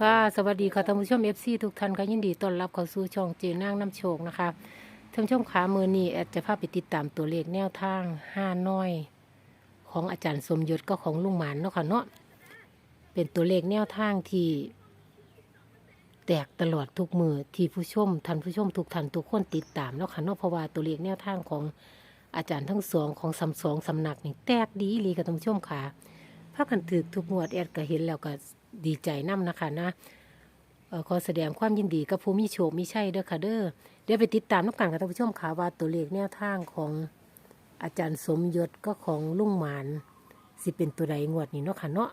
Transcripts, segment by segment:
ค่ะสวัสดีค่ะท่านผู้ชมเอฟซีทุกท่านค่ะยินดีต้อนรับเข้าสู่ช่องเจนางน้ำโชคนะคะท่านผู้ชมขามือนี้แอดจะพาไปติดตามตัวเลขแนวทางห้าน้อย ของอาจารย์สมยศก็ของลุงหมานเนาะค่ะเนาะเป็นตัวเลขแนวทางที่แตกตลอดทุกมือที่ผู้ชมท่านผู้ชมทุกท่านทุกคนติดตามเนาะค่ะเนาะเพราะว่าตัวเลขแนวทางของอาจารย์ทั้งสองของสำสองสำนักนี่แตกดีอีหลีกับท่านผู้ชมค่ะากันถือทุกงวดแอดก็เห็นแล้วก็ดีใจนํนะคะนะขอแสดงความยินดีกับผู้มีโชคมีชัยเด้อค่ะเด้อเดี๋ยวไปติดตามนักการกับท่านผู้ชมข่าว่าตัวเลขแนวทางของอาจารย์สมยศก็ของลุงหมานสิเป็นตัวใดงวดนี้เนาะค่ะเนาะ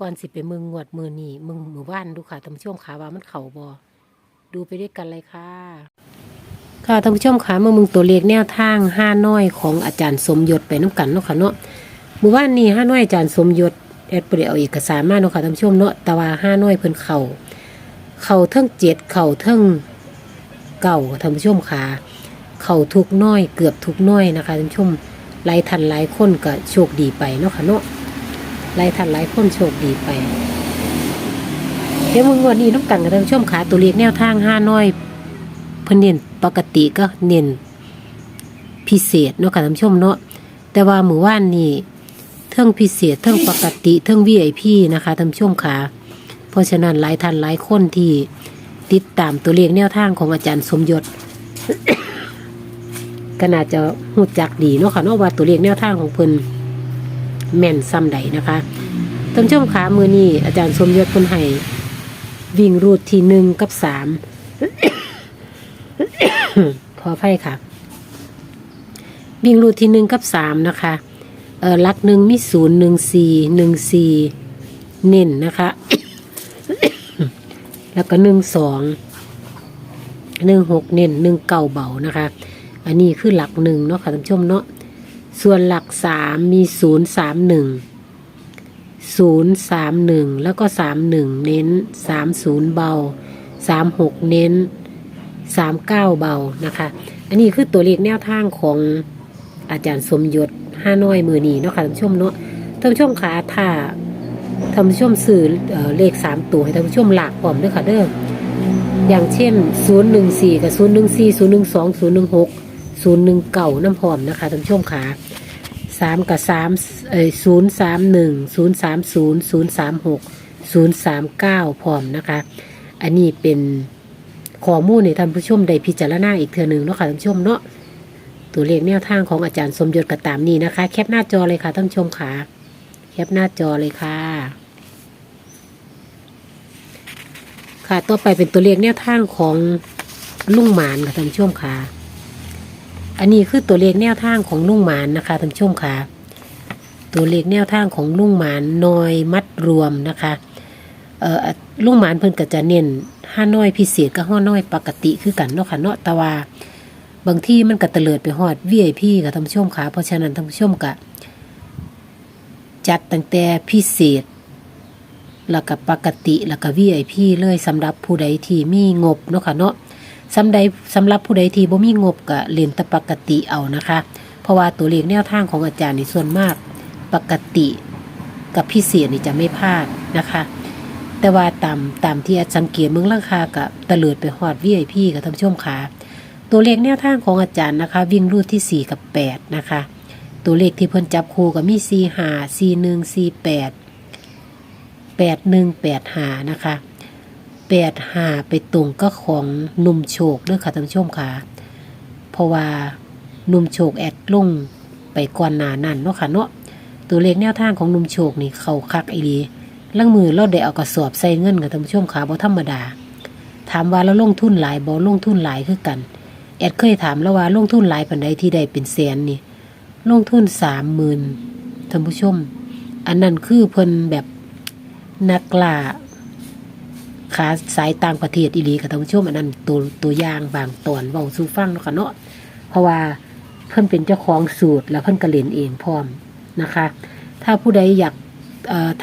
ก่อนสิไปมึงงวดมือนี่มึงมือว่านดูค่ะท่านผู้ชมข่าวว่ามันเข่าบอดูไปด้วยกันเลยค่ะ ค่ะท่านผู้ชมค่ะเมื่อมึงตัวเลขแนวทางห้าน้อยของอาจารย์สมยศไปน้ำกันเนาะค่ะเนาะ มือว่านนี่ห้าน้อยอาจารย์สมยศแอดไปเอาเอกสารมาเนาะค่ะท่านผู้ชมเนาะแต่ว่าห้าน้อยเพิ่นเข่าเข่าเทิงเจ็ดเข่าเทิงเก่าท่านผู้ชมค่ะเข่าทุกน้อยเกือบทุกน้อยนะคะท่านผู้ชมหลายทันหลายคนก็โชคดีไปเนาะค่ะเนาะหลายทันหลายคนโชคดีไป เดี๋ยวมึงวันนี้น้ำกันกับท่านผู้ชมค่ะตัวเลขแนวทางห้าน้อยเพิ่นเน้นปกติก็เน้นพิเศษเนาะค่ะท่านผู้ชมเนาะแต่ว่าหมู่ว่านนี่ ทิงพิเศษเทิงปกติเทิง VIP นะคะท่านผู้ชมค่ะเพราะฉะนั้นหลายท่านหลายคนที่ติดตามตัวเลขแนวทางของอาจารย์สมยศก็น่าจะหูจักดีเนาะค่ะเนาะว่าตัวเลขแนวทางของเพิ่นแม่นซ้ำใดนะคะท่านผู้ชมขามือนี้อาจารย์สมยศเพิ่นให้วิ่งรูดที่หนึ่งกับสามขออภัยค่ะ วิ่งรูดที่หนึ่งกับสามนะคะ ลักหนึ่งมีศูนย์หนึ่งสี่หนึ่งสี่เน้นนะคะ แล้วก็หนึ่งสองหนึ่งหกเน้นหนึ่งเก่าเบานะคะ อันนี้คือหลักหนึ่งเนาะค่ะท่านผู้ชมเนาะส่วนหลักสามมีศูนย์สามหนึ่งศูนย์สามหนึ่งแล้วก็สามหนึ่งเน้นสามศูนย์เบาสามหกเน้นสามเก้าเบานะคะ อันนี้คือตัวเลขแนวทางของอาจารย์สมยศ ห้าน้อยมือนีเนาะค่ะท่านผู้ชมเนาะท่านผู้ชมขาถ้าท่านผู้ชมสื่อเลขสามตัวให้ท่านผู้ชมหลักพร้อมด้วยค่ะเด้ออย่างเช่นศูนย์หนึ่งสี่กับศูนย์หนึ่งสี่ศูนย์หนึ่งสองศูนย์หนึ่งหกศูนย์หนึ่งเก่าน้ำหอมนะคะท่านผู้ชมขาสามกับสามเอศูนย์สามหนึ่งศูนย์สามศูนย์ศูนย์สามหกศูนย์สามเก้าพร้อมนะคะ อันนี้เป็นข้อมูลในท่านผู้ชมได้พิจารณาอีกเทือหนึ่งเนาะค่ะท่านผู้ชมเนาะ ตัวเลขแนวทางของอาจารย์สมยศก็ตามนี้นะคะ แคปหน้าจอเลยค่ะท่านชมค่ะ แคปหน้าจอเลยค่ะ ค่ะต่อไปเป็นตัวเลขแนวทางของลุงหมานค่ะท่านชมค่ะ อันนี้คือตัวเลขแนวทางของลุงหมานนะคะท่านชมค่ะ ตัวเลขแนวทางของลุงหมานน้อยมัดรวมนะคะเอ่อลุงหมานเพิ่นก็จะเน้นห้าน้อยพิเศษกับห้าน้อยปกติคือกันเนาะค่ะเนาะต่ว่า บางที่มันก็เตลิดไปฮอด VIP ค่ะท่านผู้ชมค่ะเพราะฉะนั้นท่านผู้ชมก็จัดตั้งแต่พิเศษ แล้วก็ปกติแล้วก็ VIP เลยสำหรับผู้ใดที่มีงบเนาะค่ะเนาะสำใดสำหรับผู้ใดที่บ่มีงบก็เรียนแต่ปกติเอานะคะ เพราะว่าตัวเลขแนวทางของอาจารย์นี่ส่วนมากปกติกับพิเศษนี่จะไม่พลาดนะคะ แต่ว่าตามตามที่อาจสังเกตเมืองราคากับตะเลิดไปฮอด VIP กับท่านผู้ชมค่ะ ตัวเลขแนวทางของอาจารย์นะคะ วิ่งรูดที่ 4 กับ 8 นะคะ ตัวเลขที่เพิ่นจับคู่ก็มี4 5 4 1 4 8 8 1 8 5นะคะ8 5ไปตรงก็ของหนุ่มโชคเด้อค่ะท่านผู้ชมค่ะ เพราะว่าหนุ่มโชคแอดลุ่งไปก่อนหน้านั้นเนาะค่ะเนาะตัวเลขแนวทางของหนุ่มโชคนี่เขาคักอีลีลังมือเราได้เอากระสอบใส่เงินกับท่านผู้ชมค่ะบ่ธรรมดา ถามว่าเราลงทุนหลายบ่ลงทุนหลายคือกัน แอดเคยถามแล้วว่าลงทุนหลายปานใดที่ได้เป็นแสนนี่ลงทุนสามหมื่นท่านผู้ชม อันนั้นคือเพิ่นแบบนักล่าขาสายต่างประเทศอีหลีกับท่านผู้ชมอันนั้นตัวตัวอย่างบางตอนเว้าสู่ฟังเนาะค่ะเนาะเพราะว่าเพิ่นเป็นเจ้าของสูตรแล้วเพิ่นก็เล่นเองพร้อมนะคะ ถ้าผู้ใดอยาก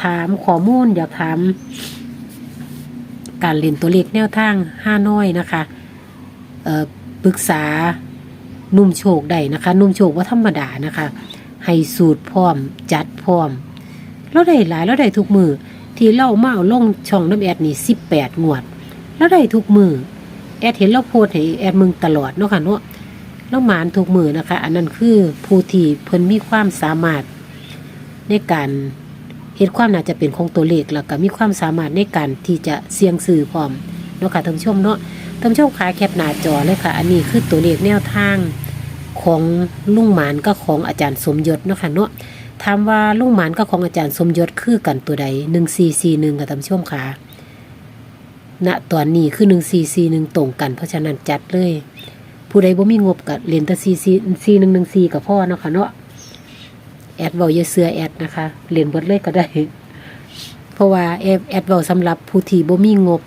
ถามข้อมูลอยากถามการเล่นตัวเลขแนวทางห้าน้อยนะคะเออ ปรึกษานุ่มโชคได้นะคะ นุ่มโชคว่าธรรมดานะคะ ให้สูตรพร้อม จัดพร้อมเราได้หลายเราได้ทุกมือ ที่เล่ามาเอาลงช่องน้ำแอดนี่สิบแปดงวด แล้วได้ทุกมือ แอดเห็นเราโพสให้แอดมึงตลอดเนาะค่ะเนาะแล้วหมานทุกมือนะคะ อันนั้นคือผู้ที่เพิ่นมีความสามารถในการเห็นความน่าจะเป็นของตัวเลขแล้วก็มีความสามารถในการที่จะเสี่ยงสื่อพร้อม นาะค่ะท่านผู้ชมเนาะท่านผู้ชมขาแคปหน้าจอเลยค่ะ อันนี้คือตัวเลขแนวทางของลุงหมานก็ของอาจารย์สมยศเนาะค่ะเนาะถามว่าลุงหมานกับของอาจารย์สมยศคือกันตัวใดหนึ่งสี่สี่หนึ่งกับท่านผู้ชมค่ะณตอนนี้คือหนึ่งสี่สี่หนึ่งตรงกัน เพราะฉะนั้นจัดเลย ผู้ใดบ่มีงบกับเลนแตสี่สี่สี่หนึ่งหนึ่งสี่กับพ่อเนาะค่ะเนาะแอดเบาเยเสือแอดนะคะเรียนเบดเลยก็ได้ เพราะว่าแอดแอดเบาสำหรับผู้ที่บ่มีงบ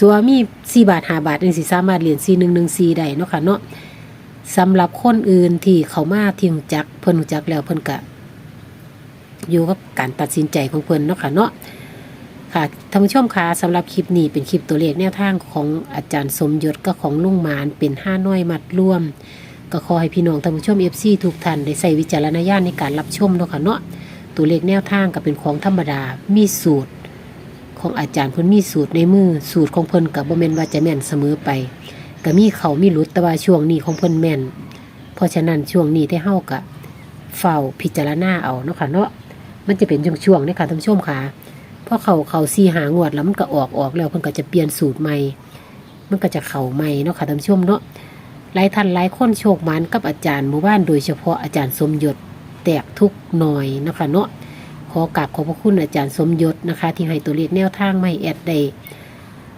ส่วนมีสี่บาทห้าบาทนี่สิสามารถเรียนสี่หนึ่งหนึ่งสี่ได้เนาะค่ะเนาะสำหรับคนอื่นที่เขามาที่รู้จักเพิ่นรู้จักแล้วเพิ่นกะอยู่กับการตัดสินใจของเพิ่นเนาะค่ะเนาะค่ะท่านผู้ชมคะสำหรับคลิปนี้เป็นคลิปตัวเลขแนวทางของอาจารย์สมยศกับของลุงมานเป็นห้าน้อยมัดร่วม ก็ขอให้พี่น้องท่านผู้ชมเอฟซีทุกท่านได้ใส่วิจารณญาณในการรับชมเนาะค่ะเนาะตัวเลขแนวทางก็เป็นของธรรมดามีสูตร ของอาจารย์เพิ่นมีสูตรในมือสูตรของเพิ่นกับบ่แม่นว่าจะแม่นเสมอไปก็มีเขามีหลุดแต่ว่าช่วงนี้ของเพิ่นแม่น เพราะฉะนั้นช่วงนี้ได้เฮากะเฝ้าพิจารณาเอาเนาะค่ะเนาะมันจะเป็นช่วงๆนี่ค่ะท่านผู้ชมค่ะเพราะเขาเขาซีหางวดแล้วมันก็ออกออกแล้วเพิ่นก็จะเปลี่ยนสูตรใหม่ มันก็จะเข่าใหม่เนาะค่ะท่านผู้ชมเนาะหลายท่านหลายคนโชคมันกับอาจารย์หมู่บ้านโดยเฉพาะอาจารย์สมยศแตกทุกหน่อยเนาะคะเนาะ ขอกราบขอบพระคุณอาจารย์สมยศนะคะ ที่ให้ตัวเลขแนวทางไม่แอดได้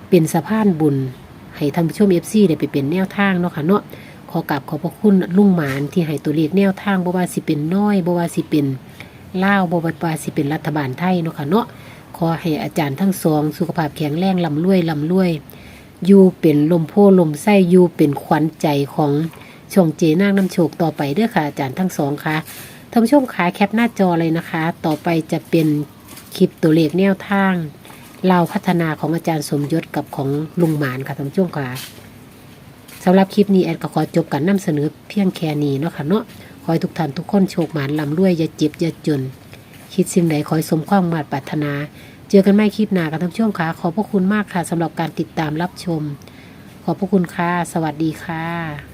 เป็นสะพานบุญ ให้ท่านผู้ชมเอฟซีได้ไปเป็นแนวทางเนาะค่ะเนาะขอกราบขอบพระคุณลุงหมานที่ให้ตัวเลขแนวทางบ่ว่าสิเป็นน้อยบ่ว่าสิเป็นลาวบวบาสิเป็นรัฐบาลไทยเนาะค่ะเนาะขอให้อาจารย์ทั้งสองสุขภาพแข็งแรงลำรวยลำรวยอยู่เป็นลมโพลมไส้อยู่เป็นขวัญใจของช่องเจนางน้ำโชคต่อไปเด้อค่ะอาจารย์ทั้งสองค่ะ ท่านผู้ชมขาแคปหน้าจอเลยนะคะ ต่อไปจะเป็นคลิปตัวเลขแนวทางเราพัฒนาของอาจารย์สมยศกับของลุงหมานค่ะท่านผู้ชมค่ะสำหรับคลิปนี้แอดก็ขอจบการนำเสนอเพียงแค่นี้เนาะค่ะเนาะขอให้ทุกท่านทุกคนโชคหมานลำรวยอย่าเจ็บอย่าจน คิดสิ่งใดขอให้สมความมาตรปรารถนา เจอกันไม่คลิปหน้ากันทั้งช่วงค่ะ ขอบพระคุณมากค่ะสำหรับการติดตามรับชม ขอบพระคุณค่ะ สวัสดีค่ะ